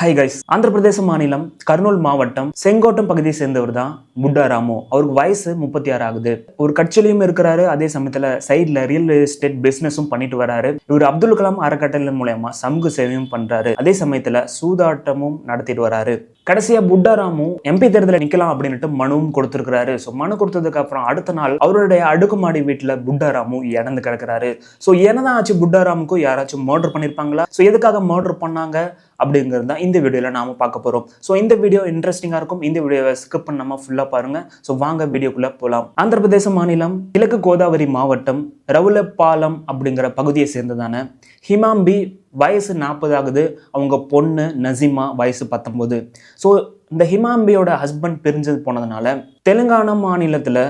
Hi guys Andhra Pradesh மாநிலம் கர்னூல் மாவட்டம் செங்கோட்டம் பகுதியை சேர்ந்தவர் தான் புட்டா ராமு. அவருக்கு வயசு முப்பத்தி ஆறு ஆகுது. ஒரு கட்சியிலையும் இருக்கிறாரு அதே சமயத்துல சைட்ல ரியல் எஸ்டேட் பிசினஸும் பண்ணிட்டு வராரு. இவர் அப்துல் கலாம் அறக்கட்டளை மூலயமா சமூக சேவையும் பண்றாரு. அதே சமயத்துல சூதாட்டமும் நடத்திட்டு வராரு. கடைசியா புட்டாராமும் எம்பி தேர்தலில் நிக்கலாம் அப்படின்ட்டு மனுவும் கொடுத்திருக்கிறாரு. ஸோ மனு கொடுத்ததுக்கு அப்புறம் அடுத்த நாள் அவருடைய அடுக்குமாடி வீட்டில் புட்டாராமு இறந்து கிடக்குறாரு. ஸோ என்னதான் ஆச்சு புட்டாராமுக்கும் யாராச்சும் மர்டர் பண்ணியிருப்பாங்களா ஸோ எதுக்காக மர்டர் பண்ணாங்க? அப்படிங்கிறது தான் இந்த வீடியோவில் நாம பார்க்க போகிறோம் ஸோ இந்த வீடியோ இன்ட்ரெஸ்டிங்காக இருக்கும். இந்த வீடியோவை ஸ்கிப் பண்ணாமல் ஃபுல்லாக பாருங்க. ஸோ வாங்க வீடியோக்குள்ளே போகலாம் ஆந்திர பிரதேச மாநிலம் கிழக்கு கோதாவரி மாவட்டம் ரவுலப்பாலம் அப்படிங்கிற பகுதியை சேர்ந்ததான ஹிமாம்பி வயசு நாற்பது ஆகுது. அவங்க பொண்ணு நசிமா வயசு பத்தொம்போது ஸோ இந்த ஹிமாம்பியோட ஹஸ்பண்ட் பிரிஞ்சது போனதுனால தெலுங்கானா மாநிலத்தில்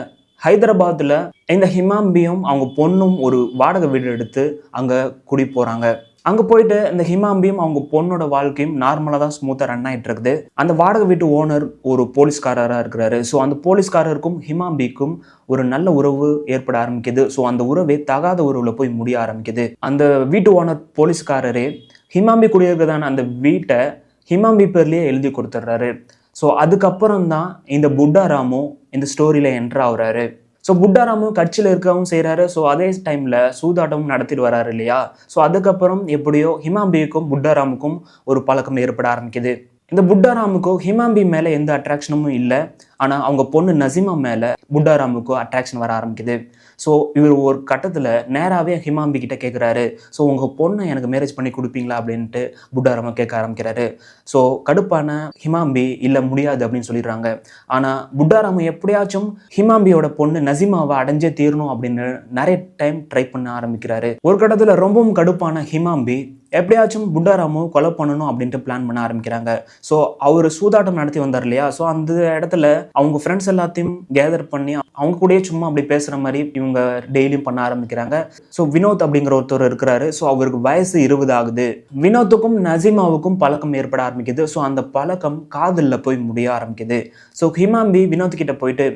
ஹைதராபாத்தில் இந்த ஹிமாம்பியும் அவங்க பொண்ணும் ஒரு வாடகை வீடு எடுத்து அங்கே குடி போகிறாங்க அங்கே போயிட்டு இந்த ஹிமாம்பியும் அவங்க பொண்ணோட வாழ்க்கையும் நார்மலாக தான் ஸ்மூத்தாக ரன் ஆகிட்டு இருக்குது. அந்த வாடகை வீட்டு ஓனர் ஒரு போலீஸ்காரராக இருக்கிறாரு. ஸோ அந்த போலீஸ்காரருக்கும் ஹிமாம்பிக்கும் ஒரு நல்ல உறவு ஏற்பட ஆரம்பிக்குது. ஸோ அந்த உறவே தகாத உறவில் போய் முடிய ஆரம்பிக்குது. அந்த வீட்டு ஓனர் போலீஸ்காரரே ஹிமாம்பி குடியிருக்கிறதான அந்த வீட்டை ஹிமாம்பி பேர்லேயே எழுதி கொடுத்துட்றாரு. ஸோ அதுக்கப்புறம் தான் இந்த புட்டாராமு இந்த ஸ்டோரியில் என்ட்ரு ஆகுறாரு. ஸோ புட்டாராமும் கட்சியில் இருக்கவும் செய்கிறாரு ஸோ அதே டைமில் சூதாட்டமும் நடத்திட்டு வராரு இல்லையா? ஸோ அதுக்கப்புறம் எப்படியோ ஹிமாம்பிக்கும் புட்டாராமுக்கும் ஒரு பழக்கம் ஏற்பட ஆரம்பிக்குது. இந்த புட்டாராமுக்கும் ஹிமாம்பி மேலே எந்த அட்ராக்ஷனும் இல்லை. ஆனால் அவங்க பொண்ணு நசிமா மேலே புட்டாராமுக்கும் அட்ராக்ஷன் வர ஆரம்பிக்குது. ஸோ இவர் ஒரு கட்டத்தில் நேராகவே ஹிமாம்பி கிட்ட கேட்குறாரு ஸோ உங்கள் பொண்ணை எனக்கு மேரேஜ் பண்ணி கொடுப்பீங்களா அப்படின்ட்டு புட்டாராம கேட்க ஆரம்பிக்கிறாரு. ஸோ கடுப்பான ஹிமாம்பி இல்லை முடியாது அப்படின்னு சொல்லிடுறாங்க. ஆனால் புட்டாராம எப்படியாச்சும் ஹிமாம்பியோட பொண்ணு நசிமாவை அடைஞ்சே தீரணும் அப்படின்னு நிறைய டைம் ட்ரை பண்ண ஆரம்பிக்கிறாரு. ஒரு கட்டத்தில் ரொம்பவும் கடுப்பான ஹிமாம்பி எப்படியாச்சும் புட்டாராமு கொலை பண்ணணும் அப்படின்ட்டு பிளான் பண்ண ஆரம்பிக்கிறாங்க. ஸோ அவர் சூதாட்டம் நடத்தி வந்தார் இல்லையா? ஸோ அந்த இடத்துல அவங்க ஃப்ரெண்ட்ஸ் எல்லாத்தையும் கேதர் பண்ணி அவங்க கூடயே சும்மா அப்படி பேசுகிற மாதிரி இவங்க டெய்லியும் பண்ண ஆரம்பிக்கிறாங்க. ஸோ வினோத் அப்படிங்கிற ஒருத்தர் இருக்கிறாரு. ஸோ அவருக்கு வயசு இருபது ஆகுது. வினோத்துக்கும் நசீமாவுக்கும் பழக்கம் ஏற்பட ஆரம்பிக்குது. ஸோ அந்த பழக்கம் காதலில் போய் முடிய ஆரம்பிக்குது. ஸோ ஹிமாம்பி வினோத் கிட்ட போயிட்டு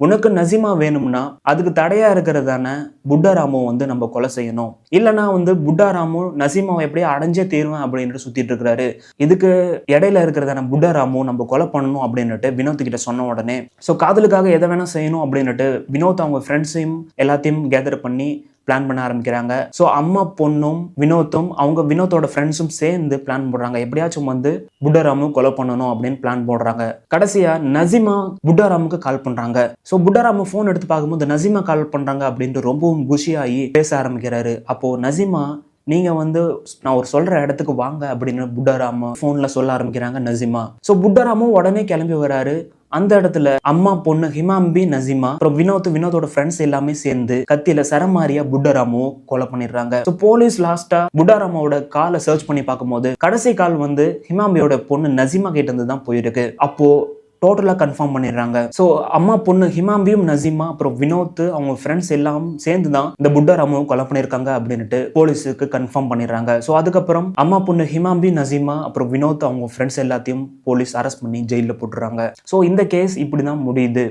உனக்கு நசிமா வேணும்னா அதுக்கு தடையா இருக்கிறதான புட்டாராமு வந்து நம்ம கொலை செய்யணும். இல்லைனா வந்து புட்டாராமு நசிமாவை எப்படியே அடைஞ்சே தீருவேன் அப்படின்ட்டு சுத்திட்டு இருக்கிறாரு இதுக்கு இடையில இருக்கிறதான புட்டாராமு நம்ம கொலை பண்ணணும் அப்படின்னுட்டு வினோத் கிட்ட சொன்ன உடனே ஸோ காதலுக்காக எதை வேணா செய்யணும் அப்படின்னுட்டு வினோத் அவங்க ஃப்ரெண்ட்ஸையும் எல்லாத்தையும் கேதர் பண்ணி பிளான் பண்ண ஆரம்பிக்கிறாங்க. ஸோ அம்மா பொண்ணும் வினோத்தும் அவங்க வினோத்தோட ஃப்ரெண்ட்ஸும் சேர்ந்து பிளான் போடுறாங்க. எப்படியாச்சும் வந்து புட்டராமும் கொலை பண்ணணும் அப்படின்னு பிளான் போடுறாங்க. கடைசியா நசிமா புட்டாராமுக்கு கால் பண்றாங்க. ஸோ புட்டாராமு ஃபோன் எடுத்து பார்க்கும்போது நசிமா கால் பண்றாங்க அப்படின்ட்டு ரொம்பவும் குஷியாகி பேச ஆரம்பிக்கிறாரு. அப்போ நசிமா நீங்க வந்து நான் ஒரு சொல்ற இடத்துக்கு வாங்க அப்படின்னு புட்டாராம ஃபோனில் சொல்ல ஆரம்பிக்கிறாங்க நசிமா ஸோ புட்டாராமும் உடனே கிளம்பி வராரு. அந்த இடத்துல அம்மா பொண்ணு ஹிமாம்பி நசிமா அப்புறம் வினோத் வினோதோட ஃப்ரெண்ட்ஸ் எல்லாமே சேர்ந்து கத்தியில சரமாரியா புட்டராமோ கொலை பண்ணிடுறாங்க. போலீஸ் லாஸ்டா புட்டாராமாவோட காலை சர்ச் பண்ணி பார்க்கும்போது கடைசி கால் வந்து ஹிமாம்பியோட பொண்ணு நசிமா கிட்ட இருந்து தான் போயிருக்கு. அப்போ டோட்டலாக கன்ஃபார்ம் பண்ணிடுறாங்க. ஸோ அம்மா பொண்ணு ஹிமாம்பியும் நசீமா அப்புறம் வினோத் அவங்க ஃப்ரெண்ட்ஸ் எல்லாம் சேர்ந்து தான் இந்த புட்டாராமும் கொலை பண்ணியிருக்காங்க அப்படின்ட்டு போலீஸுக்கு கன்ஃபார்ம் பண்ணிடுறாங்க. ஸோ அதுக்கப்புறம் அம்மா பொண்ணு ஹிமாம்பி நசீமா அப்புறம் வினோத் அவங்க ஃப்ரெண்ட்ஸ் எல்லாத்தையும் போலீஸ் அரெஸ்ட் பண்ணி ஜெயிலில் போட்டுறாங்க. ஸோ இந்த கேஸ் இப்படி தான் முடியுது.